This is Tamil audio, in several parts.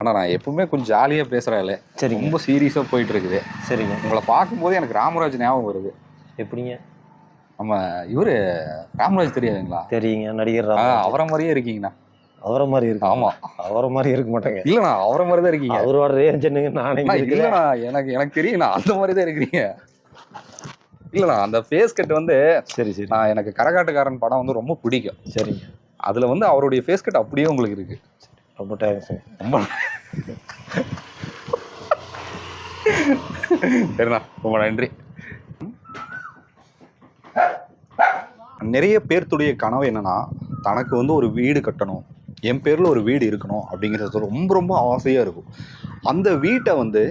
ஆனால் நான் எப்பவுமே கொஞ்சம் ஜாலியாக பேசுகிறாள் சரிங்க. ரொம்ப சீரியஸாக போயிட்டு இருக்குது சரிங்க. உங்களை பார்க்கும்போது எனக்கு ராமராஜ் ஞாபகம் வருது. எப்படிங்க? நம்ம இவரு ராமராஜ் தெரியாதுங்களா? தெரியுங்க நடிகர். அவரை மாதிரியே இருக்கீங்கண்ணா. அவரை மாதிரி இருக்கு. ஆமா. அவரை மாதிரி இருக்க மாட்டேங்க. இல்லைண்ணா அவரை மாதிரி தான் இருக்கீங்க. அவரோட ரேஞ்சுங்க நானே இல்லைண்ணா எனக்கு எனக்கு தெரியுண்ணா அந்த மாதிரி தான் இருக்கிறீங்க. இல்லைண்ணா அந்த ஃபேஸ் கட் வந்து சரி சரி. நான் எனக்கு கரகாட்டுக்காரன் படம் வந்து ரொம்ப பிடிக்கும். சரிங்க. அதுல வந்து அவருடைய ஃபேஸ் கட் அப்படியே உங்களுக்கு இருக்கு. ரொம்ப தேங்க்ஸ் ரொம்ப சரிண்ணா ரொம்ப நன்றி. நிறைய பேர்த்துடைய கனவு என்னன்னா தனக்கு வந்து ஒரு வீடு கட்டணும் என் பேரில் ஒரு வீடு இருக்கணும் அப்படிங்கிறது ரொம்ப ரொம்ப ஆசையாக இருக்கும். அந்த வீட்டை வந்து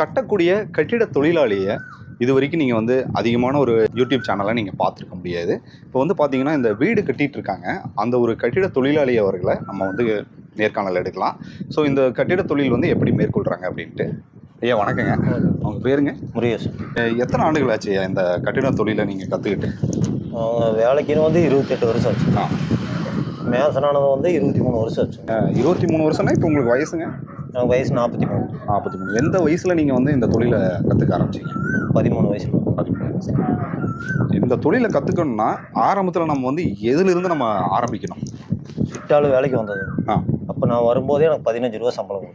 கட்டக்கூடிய கட்டிட தொழிலாளியை இது வரைக்கும் நீங்கள் வந்து அதிகமான ஒரு யூடியூப் சேனலை நீங்கள் பார்த்துருக்க முடியாது. இப்போ வந்து பார்த்தீங்கன்னா இந்த வீடு கட்டிட்டு இருக்காங்க. அந்த ஒரு கட்டிட தொழிலாளி அவர்களை நம்ம வந்து நேர்காணல் எடுக்கலாம். ஸோ இந்த கட்டிட தொழில் வந்து எப்படி மேற்கொள்கிறாங்க அப்படின்ட்டு. ஐயா வணக்கங்க. அவங்க பேருங்க? முருகேஷ் எத்தனை ஆண்டுகள் ஆச்சு இந்த கட்டிட தொழிலை நீங்கள் கற்றுக்கிட்டு வேலைக்குன்னு வந்து இருபத்தெட்டு வருஷம் ஆச்சு. ஆ. மேசனானது வந்து இருபத்தி மூணு வருஷம் ஆச்சு. இருபத்தி மூணு வருஷம்னா இப்போ உங்களுக்கு வயசுங்க? வயசு நாற்பத்தி மூணு நாற்பத்தி மூணு எந்த வயசில் நீங்கள் வந்து இந்த தொழிலை கற்றுக்க ஆரம்பிச்சீங்க? பதிமூணு வயசுல பதிமூணு. வயசு. இந்த தொழிலை கற்றுக்கணும்னா ஆரம்பத்தில் நம்ம வந்து எதிலிருந்து நம்ம ஆரம்பிக்கணும்? சிட்டாளு வேலைக்கு வந்தது. ஆ. அப்போ நான் வரும்போதே எனக்கு பதினஞ்சு ரூபா சம்பளம்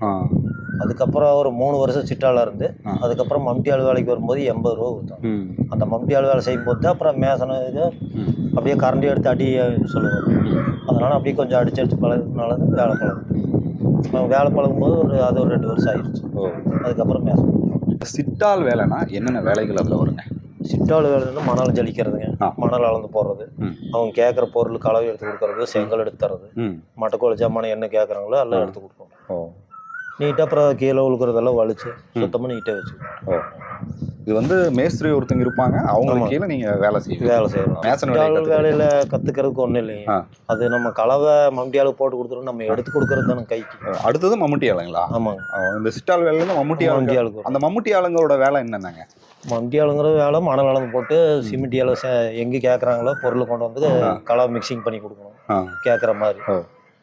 அதுக்கப்புறம் ஒரு மூணு வருஷம் சிட்டாளாக இருந்து. அதுக்கப்புறம் மம்டியாள் வேலைக்கு வரும்போது எண்பது ரூபா கொடுத்தாங்க அந்த மம்டியாள் வேலை செய்யும்போது தான் அப்புறம் மேசன இது அப்படியே கரண்டி எடுத்து அடி சொல்லுவாங்க அதனால் அப்படியே கொஞ்சம் அடிச்சு அடிச்சு பழகுனால வேலை பழகும் வேலை பழகும்போது ஒரு அது ஒரு ரெண்டு வருஷம் ஆயிடுச்சு. அதுக்கப்புறம் மேசன். சிட்டால் வேலைனா என்னென்ன வேலைகள் அதில் வருங்க? சிட்டாள் வேலைன்னா மணல் ஜலிக்கிறதுங்க. மணல் அளந்து போடுறது. அவங்க கேட்குற பொருள் கலவை எடுத்து கொடுக்கறது செங்கல் எடுத்து தர்றது. ம். மட்டக்கோழி ஜாமான் என்ன கேட்குறாங்களோ எல்லாம். எடுத்து கொடுப்போம். நீட்டாக அப்புறம் கீழே உழுக்கிறதெல்லாம் வலிச்சு சுத்தமாக நீட்டாக வச்சு. ஓ. இது வந்து மேஸ்திரி ஒருத்தங்க இருப்பாங்க. ஆமா. கீழே நீங்கள் வேலை செய்வீங்க வேலை செய்யணும். மேசன். வேலையில் கற்றுக்கிறதுக்கு ஒன்றும் இல்லைங்க. அது நம்ம கலவை மம்டியாளுக்கு போட்டு கொடுத்துரும் நம்ம எடுத்து கொடுக்கறது தானே கைக்கு. அடுத்தது மம்முட்டி ஆளுங்களா? ஆமாங்க. இந்த சிட்டால் வேலையிலேருந்து மம்முட்டி ஆளுங்க அந்த மம்முட்டி ஆளுங்களோட வேலை என்னென்னங்க? மம்டியாளுங்கிற வேலை மணல் அளந்து போட்டு சிமெண்ட் இலை எங்கே கேட்குறாங்களோ பொருளை கொண்டு வந்து ஆ. கலவை மிக்சிங் பண்ணி கொடுக்கணும் கேட்குற மாதிரி.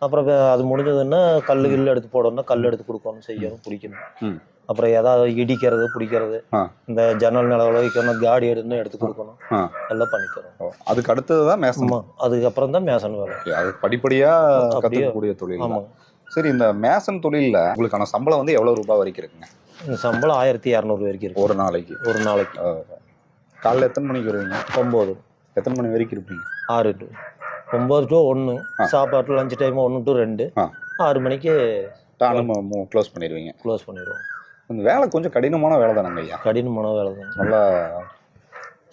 அப்புறம் அது முடிஞ்சதுன்னா கல் கில் எடுத்து போடணும்னா கல் எடுத்து கொடுக்கணும் செய்யணும் பிடிக்கணும். அப்புறம் ஏதாவது இடிக்கிறது பிடிக்கிறது. இந்த ஜன்னல் நிலவில் வைக்கணும் காடி எடுத்து எடுத்து கொடுக்கணும். எல்லாம் பண்ணிக்கிறோம் அதுக்கு அடுத்தது தான் மேசன் ஆமாம் அதுக்கப்புறம் தான் மேசன் வேலை அது படிப்படியாக அப்படியே. கற்றுக்கக்கூடிய தொழில். ஆமாங்க சரி இந்த மேசன் தொழிலில் உங்களுக்கான சம்பளம் வந்து எவ்வளோ ரூபாய் வரைக்கும் இருக்குங்க சம்பளம் ஆயிரத்தி இரநூறு வரைக்கும் இருக்கு. ஒரு நாளைக்கு. ஒரு நாளைக்கு. காலைல எத்தனை மணிக்கு வருவீங்க? ஒம்பது. எத்தனை மணி வரைக்கும் இருப்பீங்க? ஆறு டு ஒம்பது டு ஒன்று. சாப்பாட்டு லஞ்ச் டைம் ஒன்று டு ரெண்டு. ஆறு மணிக்கு டானு க்ளோஸ் பண்ணிடுவீங்க. க்ளோஸ் பண்ணிடுவோம். இந்த வேலை கொஞ்சம் கடினமான வேலை தானங்க ஐயா? கடினமான வேலை தான். நல்லா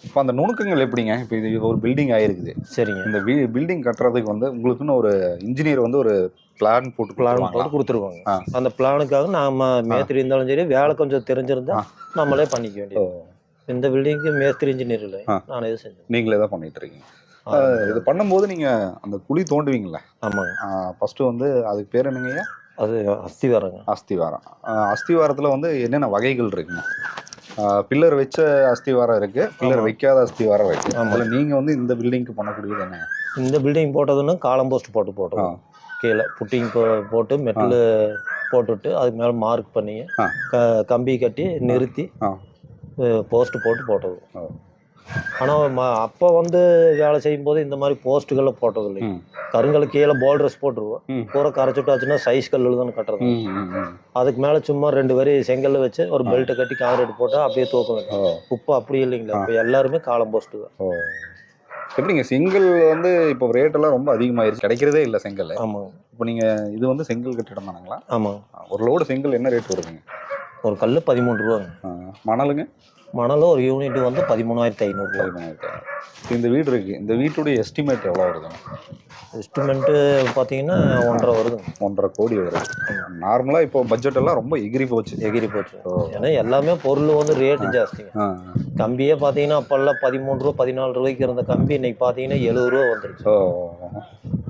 இப்போ அந்த நுணுக்கங்கள் எப்படிங்க? இப்போ இது ஒரு பில்டிங் ஆயிருக்குது. சரிங்க. இந்த பில்டிங் கட்டுறதுக்கு வந்து உங்களுக்குன்னு ஒரு இன்ஜினியர் வந்து ஒரு பிளான் போட்டு பிளான்? போட்டு கொடுத்துருவாங்க. அந்த பிளானுக்காக நாம மேஸ்திரி இருந்தாலும் சரி வேலை கொஞ்சம் தெரிஞ்சிருந்தா. நம்மளே பண்ணிக்க வேண்டியது. இந்த பில்டிங்க்கு மேஸ்திரி இன்ஜினியர் இல்லை. நானே இது செஞ்சேன். நீங்களே தான் பண்ணிட்டு இருக்கீங்க. இது பண்ணும்போது நீங்க அந்த குழி தோண்டுவீங்கல்ல? ஆமாங்க. ஃபர்ஸ்ட் வந்து அதுக்கு பேர் என்னங்கய்யா அது அஸ்தி வரங்க அஸ்திவாரம் அஸ்திவாரத்துல வந்து என்னென்ன வகைகள் இருக்குங்க? பில்லர் வச்ச அஸ்திவாரம் இருக்கு பில்லர். வைக்காத அஸ்திவாரம் இருக்கு. அதுல நீங்க வந்து இந்த பில்டிங்க்கு பண்ணக்கூடியது என்ன இந்த பில்டிங் போட்டதுன்னா காலம் போஸ்ட் போட்டு போட்டோம். கீழே புட்டிங் போ- போட்டு மெட்டல் போட்டுட்டு அதுக்கு மேலே மார்க் பண்ணி. க- கம்பி கட்டி நிறுத்தி. போஸ்ட் போட்டு போட்டது. ஆனால் அப்போ வந்து வேலை செய்யும்போது இந்த மாதிரி போஸ்ட்டுகளில் போட்டது இல்லை. கருங்கல் கீழே போல்ட்ரஸ் போட்டுருவோம். பூரா கரைச்சுட்டாச்சுன்னா சைஸ் கல்லு தான் கட்டுறது. அதுக்கு மேலே சும்மா ரெண்டு வரி செங்கல்ல வச்சு ஒரு பெல்ட்டை கட்டி காங்கிரீட் போட்டு அப்படியே தூக்க ஓ. வேண்டியது இப்போ அப்படி இல்லைங்களா? இப்போ எல்லாருமே காலம் போஸ்ட்டு தான். எப்படிங்க? செங்கல் வந்து இப்போ ரேட் எல்லாம் ரொம்ப அதிகமாயிருச்சு. கிடைக்கிறதே இல்லை செங்கல் ஆமாங்க. இப்போ நீங்க இது வந்து செங்கல் கட்டிடம் தானுங்களா? ஆமாங்க. ஒரு லோடு செங்கல் என்ன ரேட் வருதுங்க? ஒரு கல் பதிமூணு ரூபாங்க. மணலுங்க? மணலும் ஒரு யூனிட் வந்து பதிமூணாயிரத்தி ஐநூறுரூவா பதிமூணாயிரத்தி இந்த வீடு இருக்கு. இந்த வீட்டுடைய எஸ்டிமேட் எவ்வளோ வருதுங்க? எஸ்டிமெண்ட்டு பார்த்தீங்கன்னா ஒன்றரை வருதுங்க. ஒன்றரை கோடி வருது. நார்மலாக இப்போ பட்ஜெட் எல்லாம் ரொம்ப எகிரி போச்சு. எகிரி போச்சு. ஏன்னா எல்லாமே பொருள் வந்து ரேட்டு ஜாஸ்திங்க. ஆ, கம்பியே பார்த்தீங்கன்னா அப்போல்லாம் பதிமூணு ரூபா பதினாலு ரூபாய்க்கு இருந்த கம்பி இன்னைக்கு பார்த்தீங்கன்னா எழுபது ரூபா வந்துருச்சு.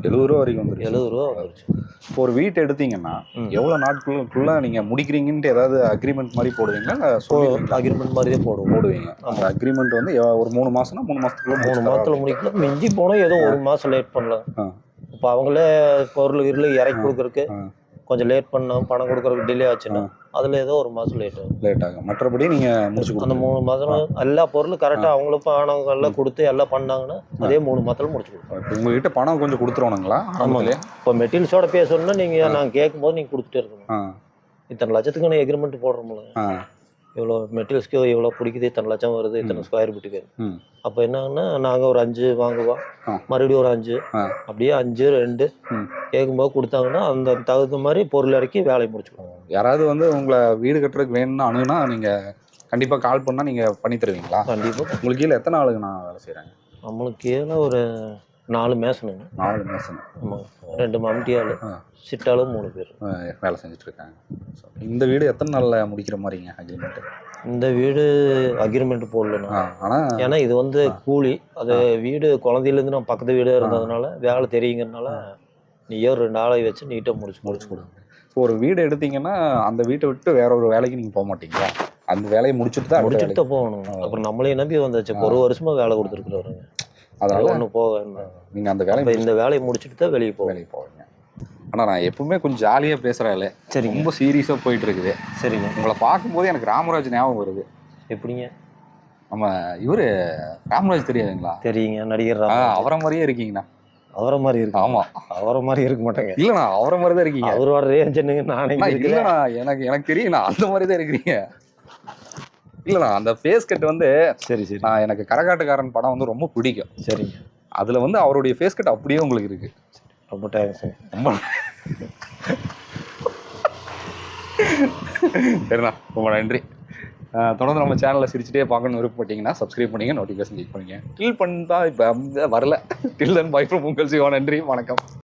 எழுபது ரூபா வரைக்கும் வந்துருச்சு. எழுபது ரூபா வந்துருச்சு. இப்போ ஒரு வீட்டை எடுத்தீங்கன்னா. எவ்வளோ நாட்களுக்குள்ள நீங்கள் முடிக்கிறீங்கன்ட்டு ஏதாவது அக்ரிமெண்ட் மாதிரி போடுவீங்களா? சொல்லுவீங்களா? அக்ரிமெண்ட் மாதிரியே போடுவோம். போடுவீங்க. அந்த அக்ரிமெண்ட் வந்து ஒரு மூணு மாசம்னா மூணு மாசத்துக்குள்ள மூணு முடிச்சு மாதத்தில் முடிக்கலாம். மிஞ்சி போனால் ஏதோ ஒரு மாதம் லேட் பண்ணலாம். இப்போ அவங்களே பொருள் இருள் இறக்கி கொடுக்குறக்கு. கொஞ்சம் லேட் பண்ணோம் பணம் கொடுக்குறதுக்கு டிலே ஆச்சுன்னா அதில் ஏதோ ஒரு மாதம் லேட் ஆகும். லேட் ஆகும். மற்றபடி நீங்கள் முடிச்சு அந்த மூணு மாதம் எல்லா பொருளும் கரெக்டாக அவங்களும் ஆனவங்க எல்லாம் கொடுத்து எல்லாம் பண்ணாங்கன்னா அதே மூணு மாதத்தில் முடிச்சு கொடுப்போம் உங்ககிட்ட பணம் கொஞ்சம் கொடுத்துருவானுங்களா? ஆரம்பத்திலே? இப்போ மெட்டீரியல்ஸோட பேசணும்னா நீங்கள் நாங்கள் கேட்கும்போது நீங்கள் கொடுத்துட்டே இருக்கணும். இத்தனை லட்சத்துக்கான எக்ரிமெண்ட் போடுறோம்ல. இவ்வளோ மெட்டீரியல்ஸ்க்கு இவ்வளோ பிடிக்குது இத்தனை லட்சம் வருது இத்தனை ஸ்கொயர் ஃபீட்டுக்கு அப்போ என்னங்கன்னா நாங்கள் ஒரு அஞ்சு வாங்குவோம். மறுபடியும் ஒரு அஞ்சு. அப்படியே அஞ்சு ரெண்டு. கேட்கும்போது கொடுத்தாங்கன்னா அந்த தகுந்த மாதிரி பொருள் இறக்கி வேலையை முடிச்சுக்குவோம் யாராவது வந்து உங்களை வீடு கட்டுறதுக்கு வேணும்னு அணுகுனா நீங்கள் கண்டிப்பாக கால் பண்ணால் நீங்கள் பண்ணி தருவீங்களா? கண்டிப்பாக உங்களுக்கு கீழே எத்தனை ஆளுங்க நான் வேலை செய்கிறாங்க நம்மளுக்கு கீழே ஒரு நாலு மேசனுங்க. நாலு மாதம் ஆமாங்க ரெண்டு மம்டியாள் ஆ. சிட்டாலும் மூணு பேர். வேலை செஞ்சுட்டு இருக்காங்க இந்த வீடு எத்தனை நாளில் முடிக்கிற மாதிரிங்க அக்ரிமெண்ட்டு இந்த வீடு அக்ரிமெண்ட் போடலண்ணா. ஆனால் ஏன்னா இது வந்து கூலி. அது வீடு குழந்தையிலேருந்து நம்ம பக்கத்து வீடு இருந்ததுனால வேலை தெரியுங்கிறதுனால நீயே ஒரு ரெண்டு ஆளை வச்சு நீட்டாக முடிச்சு முடிச்சு கொடுங்க. இப்போ ஒரு வீடு எடுத்தீங்கன்னா அந்த வீட்டை விட்டு வேற ஒரு வேலைக்கு நீங்கள் போக மாட்டீங்களா? அந்த வேலையை முடிச்சுட்டு தான் முடிச்சுட்டு தான் போகணும். அப்புறம் நம்மளே நம்பி வந்தாச்சு. ஒரு வருஷமா வேலை கொடுத்துருக்குறவருங்க அதனால ஒன்று போக நீங்கள் அந்த வேலையை இந்த வேலையை முடிச்சுட்டு தான் வெளியே போவேன் வேலைக்கு போவீங்க. ஆனால் நான் எப்பவுமே கொஞ்சம் ஜாலியாக பேசுகிறாள் சரிங்க. ரொம்ப சீரியஸாக போயிட்டு இருக்குது. சரிங்க. உங்களை பார்க்கும்போது எனக்கு ராமராஜ் ஞாபகம் வருது. எப்படிங்க? நம்ம இவரு ராமராஜ் தெரியாதுங்களா? தெரியுங்க நடிகர். அவரை மாதிரியே இருக்கீங்க அவரை மாதிரி இருக்கு. ஆமா. அவரை மாதிரி இருக்க மாட்டேங்க. இல்லண்ணா அவரை மாதிரி தான் இருக்கீங்க. அவரோட ரேஞ்ச் என்னங்க? நானே இல்லண்ணா எனக்கு எனக்கு தெரியும்ண்ணா அந்த மாதிரி தான் இருக்கிறீங்க. இல்லண்ணா அந்த ஃபேஸ் கட் வந்து சரி சரி. நான் எனக்கு கரகாட்டுக்காரன் படம் வந்து ரொம்ப பிடிக்கும். சரிங்க அதுல வந்து அவருடைய ஃபேஸ் கட் அப்படியே உங்களுக்கு இருக்கு. ரொம்ப தேங்க்ஸ் ரொம்ப சரிண்ணா ரொம்ப நன்றி. தொடர்ந்து நம்ம சேனலை சிரிச்சுட்டே பார்க்கணும்னு விருப்பப்பட்டீங்கன்னா சப்ஸ்கிரைப் பண்ணிங்க நோட்டிஃபிகேஷன் கிளிக் பண்ணுங்க. டில் பண்ணா இப்போ வரல. டில் தன் பை ஃப்ரம் உங்கள் சிவா. நன்றி வணக்கம்.